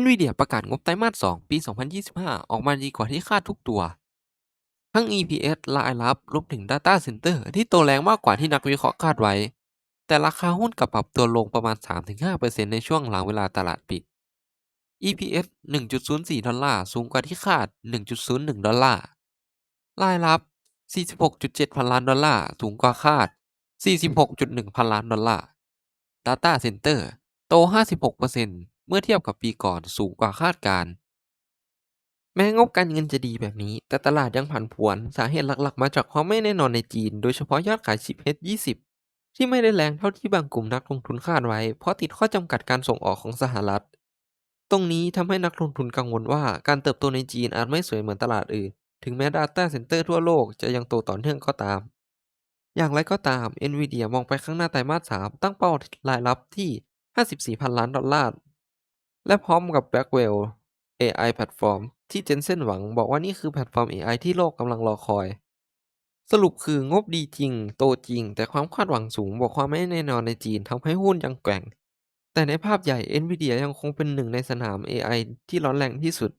NVIDIA ประกาศงบไตรมาส 2 ปี 2025 ออกมาดีกว่าที่คาดทุกตัว ทั้ง EPS รายรับรวมถึง Data Center ที่โตแรงมากกว่าที่นักวิเคราะห์คาดไว้ แต่ราคาหุ้นกลับปรับตัวลงประมาณ 3-5%ในช่วงหลังเวลาตลาดปิด EPS 1.04 ดอลลาร์ สูงกว่าที่คาด 1.01 ดอลลาร์ รายรับ 46.7 พันล้านดอลลาร์ สูงกว่าคาด 46.1 พันล้านดอลลาร์ Data Center โต 56% เมื่อเทียบกับปีก่อนสูงกว่าคาดการณ์แม้งบการเงินจะดีแบบนี้ แต่ตลาดยังผันผวน สาเหตุหลักๆ มาจากความไม่แน่นอนในจีน โดยเฉพาะยอดขายชิป H20 ที่ไม่ได้แรงเท่าที่บางกลุ่มนักลงทุนคาดไว้ เพราะติดข้อจำกัดการส่งออกของสหรัฐ ตรงนี้ทำให้นักลงทุนกังวลว่าการเติบโตในจีนอาจไม่สวยเหมือนตลาดอื่น ถึงแม้ Data Center ทั่วโลกจะยังโตต่อเนื่องก็ตาม อย่างไรก็ตาม NVIDIA มองไปข้างหน้าไตรมาส 3 ตั้งเป้ารายรับที่ 54พันล้านดอลลาร์ และพร้อมกับ Blackwell AI แพลตฟอร์มที่เจนเซนหวังบอกว่านี่คือแพลตฟอร์ม AI ที่โลกกำลังรอคอย สรุปคืองบดีจริง โตจริง แต่ความคาดหวังสูงบอกความไม่แน่นอนในจีนทำให้หุ้นยังแกว่ง แต่ในภาพใหญ่ NVIDIA ยังคงเป็นหนึ่งในสนาม AI ที่ร้อนแรงที่สุด